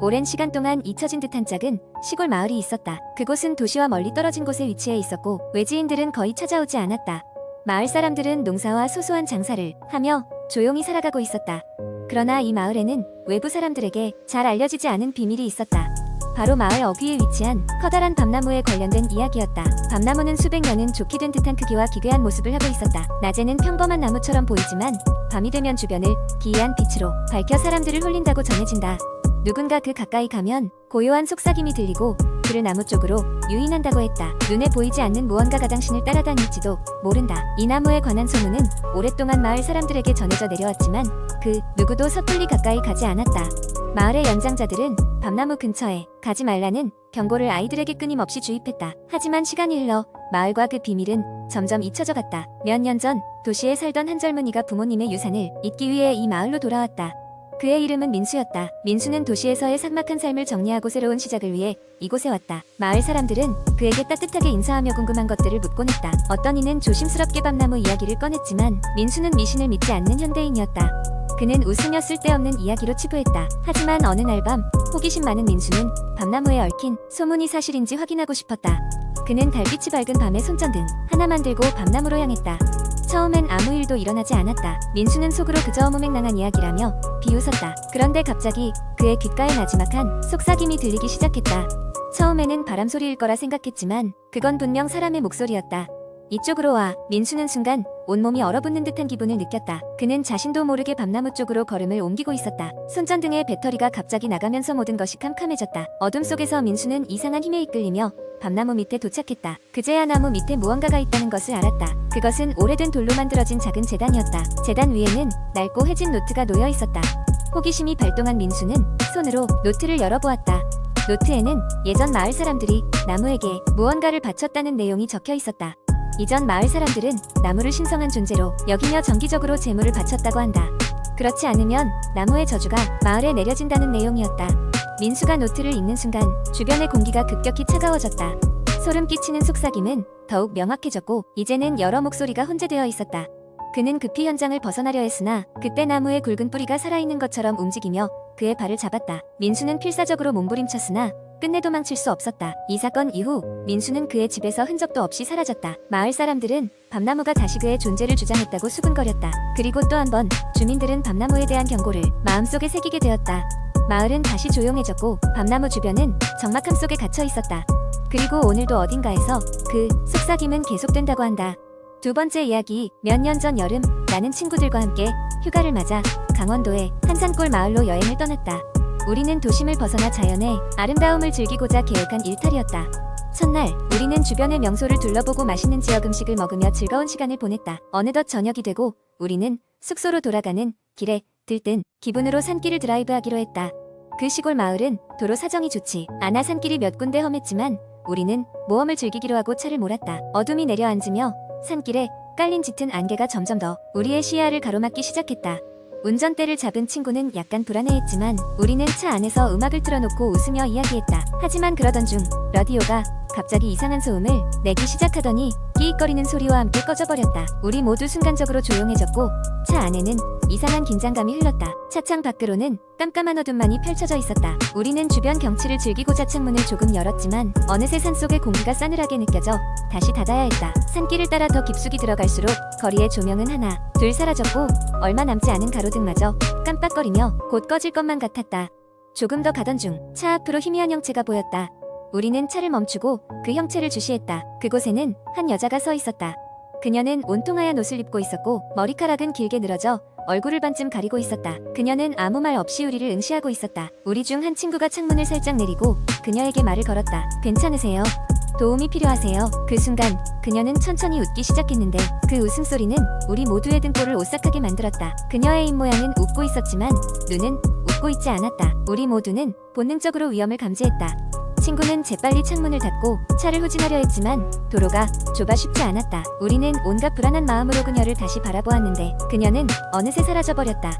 오랜 시간 동안 잊혀진 듯한 작은 시골 마을이 있었다. 그곳은 도시와 멀리 떨어진 곳에 위치해 있었고 외지인들은 거의 찾아오지 않았다. 마을 사람들은 농사와 소소한 장사를 하며 조용히 살아가고 있었다. 그러나 이 마을에는 외부 사람들에게 잘 알려지지 않은 비밀이 있었다. 바로 마을 어귀에 위치한 커다란 밤나무에 관련된 이야기였다. 밤나무는 수백 년은 좋게 된 듯한 크기와 기괴한 모습을 하고 있었다. 낮에는 평범한 나무처럼 보이지만 밤이 되면 주변을 기이한 빛으로 밝혀 사람들을 홀린다고 전해진다. 누군가 그 가까이 가면 고요한 속삭임이 들리고 그를 나무 쪽으로 유인한다고 했다. 눈에 보이지 않는 무언가가 당신을 따라다닐지도 모른다. 이 나무에 관한 소문은 오랫동안 마을 사람들에게 전해져 내려왔지만 그 누구도 섣불리 가까이 가지 않았다. 마을의 연장자들은 밤나무 근처에 가지 말라는 경고를 아이들에게 끊임없이 주입했다. 하지만 시간이 흘러 마을과 그 비밀은 점점 잊혀져 갔다. 몇 년 전 도시에 살던 한 젊은이가 부모님의 유산을 잇기 위해 이 마을로 돌아왔다. 그의 이름은 민수였다. 민수는 도시에서의 삭막한 삶을 정리하고 새로운 시작을 위해 이곳에 왔다. 마을 사람들은 그에게 따뜻하게 인사하며 궁금한 것들을 묻곤 했다. 어떤 이는 조심스럽게 밤나무 이야기를 꺼냈지만 민수는 미신을 믿지 않는 현대인이었다. 그는 웃으며 쓸데없는 이야기로 치부했다. 하지만 어느 날 밤 호기심 많은 민수는 밤나무에 얽힌 소문이 사실인지 확인하고 싶었다. 그는 달빛이 밝은 밤에 손전등 하나 만 들고 밤나무로 향했다. 처음엔 아무 일도 일어나지 않았다. 민수는 속으로 그저 어무맹랑한 이야기라며 비웃었다. 그런데 갑자기 그의 귓가에 나지막한 속삭임이 들리기 시작했다. 처음에는 바람 소리일 거라 생각했지만 그건 분명 사람의 목소리였다. 이쪽으로 와. 민수는 순간 온몸이 얼어붙는 듯한 기분을 느꼈다. 그는 자신도 모르게 밤나무 쪽으로 걸음을 옮기고 있었다. 손전등의 배터리가 갑자기 나가면서 모든 것이 캄캄해졌다. 어둠 속에서 민수는 이상한 힘에 이끌리며 밤나무 밑에 도착했다. 그제야 나무 밑에 무언가가 있다는 것을 알았다. 그것은 오래된 돌로 만들어진 작은 재단이었다. 재단 위에는 낡고 해진 노트가 놓여 있었다. 호기심이 발동한 민수는 손으로 노트를 열어보았다. 노트에는 예전 마을 사람들이 나무에게 무언가를 바쳤다는 내용이 적혀 있었다. 이전 마을 사람들은 나무를 신성한 존재로 여기며 정기적으로 재물을 바쳤다고 한다. 그렇지 않으면 나무의 저주가 마을에 내려진다는 내용이었다. 민수가 노트를 읽는 순간 주변의 공기가 급격히 차가워졌다. 소름 끼치는 속삭임은 더욱 명확해졌고 이제는 여러 목소리가 혼재되어 있었다. 그는 급히 현장을 벗어나려 했으나 그때 나무의 굵은 뿌리가 살아있는 것처럼 움직이며 그의 발을 잡았다. 민수는 필사적으로 몸부림쳤으나 끝내 도망칠 수 없었다. 이 사건 이후 민수는 그의 집에서 흔적도 없이 사라졌다. 마을 사람들은 밤나무가 다시 그의 존재를 주장했다고 수군거렸다. 그리고 또 한 번 주민들은 밤나무에 대한 경고를 마음속에 새기게 되었다. 마을은 다시 조용해졌고 밤나무 주변은 적막함 속에 갇혀 있었다. 그리고 오늘도 어딘가에서 그 속삭임은 계속된다고 한다. 두 번째 이야기 몇 년 전 여름 나는 친구들과 함께 휴가를 맞아 강원도의 한산골 마을로 여행을 떠났다. 우리는 도심을 벗어나 자연의 아름다움을 즐기고자 계획한 일탈이었다. 첫날 우리는 주변의 명소를 둘러보고 맛있는 지역 음식을 먹으며 즐거운 시간을 보냈다. 어느덧 저녁이 되고 우리는 숙소로 돌아가는 길에 들뜬 기분으로 산길을 드라이브하기로 했다. 그 시골 마을은 도로 사정이 좋지 않아 산길이 몇 군데 험했지만 우리는 모험을 즐기기로 하고 차를 몰았다. 어둠이 내려앉으며 산길에 깔린 짙은 안개가 점점 더 우리의 시야를 가로막기 시작했다. 운전대를 잡은 친구는 약간 불안해했지만 우리는 차 안에서 음악을 틀어놓고 웃으며 이야기했다. 하지만 그러던 중 라디오가 갑자기 이상한 소음을 내기 시작하더니 끼익거리는 소리와 함께 꺼져버렸다. 우리 모두 순간적으로 조용해졌고 차 안에는 이상한 긴장감이 흘렀다. 차창 밖으로는 깜깜한 어둠만이 펼쳐져 있었다. 우리는 주변 경치를 즐기고자 창문을 조금 열었지만 어느새 산속의 공기가 싸늘하게 느껴져 다시 닫아야 했다. 산길을 따라 더 깊숙이 들어갈수록 거리의 조명은 하나, 둘 사라졌고 얼마 남지 않은 가로등마저 깜빡거리며 곧 꺼질 것만 같았다. 조금 더 가던 중 차 앞으로 희미한 형체가 보였다. 우리는 차를 멈추고 그 형체를 주시했다. 그곳에는 한 여자가 서 있었다. 그녀는 온통 하얀 옷을 입고 있었고 머리카락은 길게 늘어져 얼굴을 반쯤 가리고 있었다. 그녀는 아무 말 없이 우리를 응시하고 있었다. 우리 중 한 친구가 창문을 살짝 내리고 그녀에게 말을 걸었다. 괜찮으세요? 도움이 필요하세요. 그 순간 그녀는 천천히 웃기 시작했는데 그 웃음소리는 우리 모두의 등골을 오싹하게 만들었다. 그녀의 입모양은 웃고 있었지만 눈은 웃고 있지 않았다. 우리 모두는 본능적으로 위험을 감지했다. 친구는 재빨리 창문을 닫고 차를 후진하려 했지만 도로가 좁아 쉽지 않았다. 우리는 온갖 불안한 마음으로 그녀를 다시 바라보았는데 그녀는 어느새 사라져버렸다.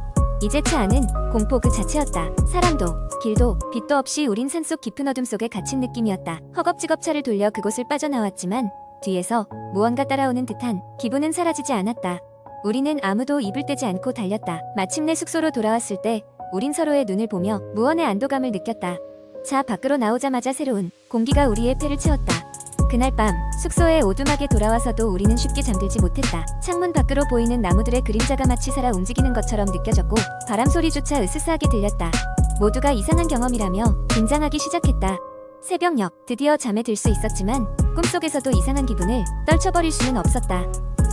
이제 차 안은 공포 그 자체였다. 사람도 길도 빛도 없이 우린 산속 깊은 어둠 속에 갇힌 느낌이었다. 허겁지겁 차를 돌려 그곳을 빠져나왔지만 뒤에서 무언가 따라오는 듯한 기분은 사라지지 않았다. 우리는 아무도 입을 떼지 않고 달렸다. 마침내 숙소로 돌아왔을 때 우린 서로의 눈을 보며 무언의 안도감을 느꼈다. 자 밖으로 나오자마자 새로운 공기가 우리의 폐를 채웠다. 그날 밤 숙소에 오두막에 돌아와서도 우리는 쉽게 잠들지 못했다. 창문 밖으로 보이는 나무들의 그림자가 마치 살아 움직이는 것처럼 느껴졌고 바람 소리조차 으스스하게 들렸다. 모두가 이상한 경험이라며 긴장하기 시작했다. 새벽녘 드디어 잠에 들 수 있었지만 꿈속에서도 이상한 기분을 떨쳐버릴 수는 없었다.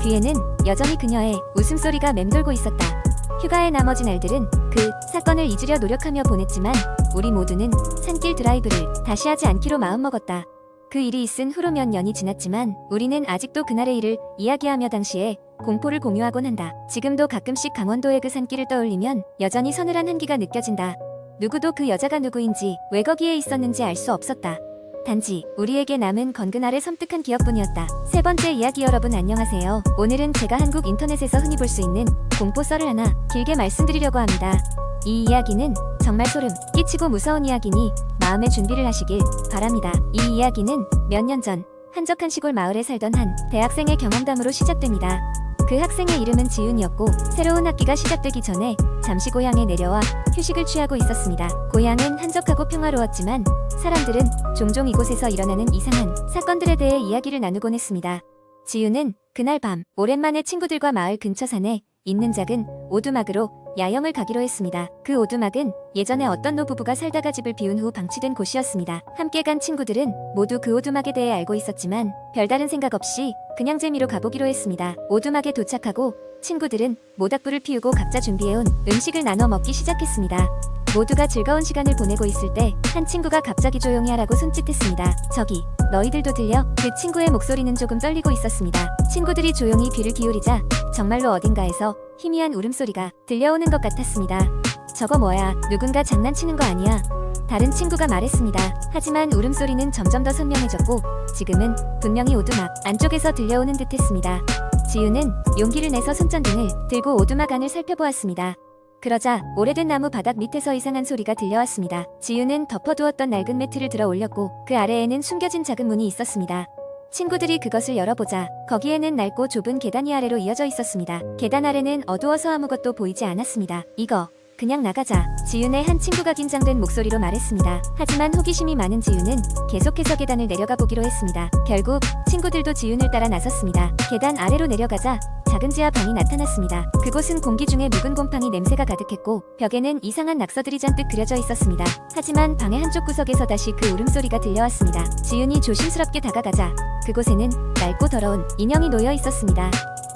귀에는 여전히 그녀의 웃음소리가 맴돌고 있었다. 휴가의 나머지 날들은 그 사건을 잊으려 노력하며 보냈지만 우리 모두는 산길 드라이브를 다시 하지 않기로 마음먹었다. 그 일이 있은 후로 몇 년이 지났지만 우리는 아직도 그날의 일을 이야기하며 당시에 공포를 공유하곤 한다. 지금도 가끔씩 강원도의 그 산길을 떠올리면 여전히 서늘한 한기가 느껴진다. 누구도 그 여자가 누구인지 왜 거기에 있었는지 알 수 없었다. 단지 우리에게 남은 건그날의 섬뜩한 기억뿐이었다. 세 번째 이야기 여러분 안녕하세요. 오늘은 제가 한국 인터넷에서 흔히 볼 수 있는 공포 썰을 하나 길게 말씀드리려고 합니다. 이 이야기는 정말 소름 끼치고 무서운 이야기니 마음의 준비를 하시길 바랍니다. 이 이야기는 몇 년 전 한적한 시골 마을에 살던 한 대학생의 경험담으로 시작됩니다. 그 학생의 이름은 지윤이었고 새로운 학기가 시작되기 전에 잠시 고향에 내려와 휴식을 취하고 있었습니다. 고향은 한적하고 평화로웠지만 사람들은 종종 이곳에서 일어나는 이상한 사건들에 대해 이야기를 나누곤 했습니다. 지윤은 그날 밤 오랜만에 친구들과 마을 근처 산에 있는 작은 오두막으로 야영을 가기로 했습니다. 그 오두막은 예전에 어떤 노부부가 살다가 집을 비운 후 방치된 곳이었습니다. 함께 간 친구들은 모두 그 오두막에 대해 알고 있었지만 별다른 생각 없이 그냥 재미로 가보기로 했습니다. 오두막에 도착하고 친구들은 모닥불을 피우고 각자 준비해온 음식을 나눠 먹기 시작했습니다. 모두가 즐거운 시간을 보내고 있을 때 한 친구가 갑자기 조용히 하라고 손짓했습니다. 저기 너희들도 들려? 그 친구의 목소리는 조금 떨리고 있었습니다. 친구들이 조용히 귀를 기울이자 정말로 어딘가에서 희미한 울음소리가 들려오는 것 같았습니다. 저거 뭐야? 누군가 장난치는 거 아니야? 다른 친구가 말했습니다. 하지만 울음소리는 점점 더 선명해졌고 지금은 분명히 오두막 안쪽에서 들려오는 듯했습니다. 지우는 용기를 내서 손전등을 들고 오두막 안을 살펴보았습니다. 그러자 오래된 나무 바닥 밑에서 이상한 소리가 들려왔습니다. 지우는 덮어두었던 낡은 매트를 들어 올렸고 그 아래에는 숨겨진 작은 문이 있었습니다. 친구들이 그것을 열어보자 거기에는 낡고 좁은 계단이 아래로 이어져 있었습니다. 계단 아래는 어두워서 아무것도 보이지 않았습니다. 이거 그냥 나가자. 지윤의 한 친구가 긴장된 목소리로 말했습니다. 하지만 호기심이 많은 지윤은 계속해서 계단을 내려가 보기로 했습니다. 결국 친구들도 지윤을 따라 나섰습니다. 계단 아래로 내려가자 작은 지하 방이 나타났습니다. 그곳은 공기 중에 묵은 곰팡이 냄새가 가득했고 벽에는 이상한 낙서들이 잔뜩 그려져 있었습니다. 하지만 방의 한쪽 구석에서 다시 그 울음소리가 들려왔습니다. 지윤이 조심스럽게 다가가자 그곳에는 낡고 더러운 인형이 놓여 있었습니다.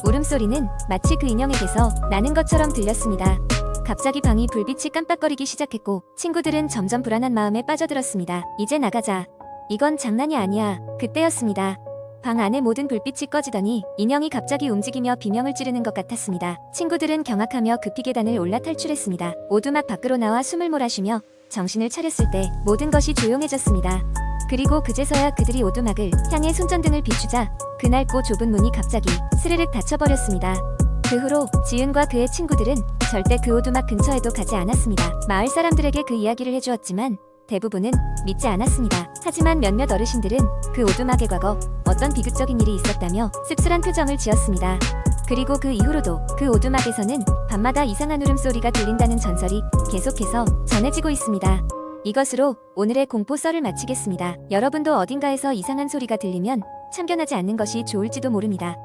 울음소리는 마치 그 인형에게서 나는 것처럼 들렸습니다. 갑자기 방이 불빛이 깜빡거리기 시작했고 친구들은 점점 불안한 마음에 빠져들었습니다. 이제 나가자. 이건 장난이 아니야. 그때였습니다. 방 안의 모든 불빛이 꺼지더니 인형이 갑자기 움직이며 비명을 지르는 것 같았습니다. 친구들은 경악하며 급히 계단을 올라 탈출했습니다. 오두막 밖으로 나와 숨을 몰아쉬며 정신을 차렸을 때 모든 것이 조용해졌습니다. 그리고 그제서야 그들이 오두막을 향해 손전등을 비추자 그 낡고 좁은 문이 갑자기 스르륵 닫혀버렸습니다. 그 후로 지윤과 그의 친구들은 절대 그 오두막 근처에도 가지 않았습니다. 마을 사람들에게 그 이야기를 해주었지만 대부분은 믿지 않았습니다. 하지만 몇몇 어르신들은 그 오두막의 과거 어떤 비극적인 일이 있었다며 씁쓸한 표정을 지었습니다. 그리고 그 이후로도 그 오두막에서는 밤마다 이상한 울음소리가 들린다는 전설이 계속해서 전해지고 있습니다. 이것으로 오늘의 공포 썰을 마치겠습니다. 여러분도 어딘가에서 이상한 소리가 들리면 참견하지 않는 것이 좋을지도 모릅니다.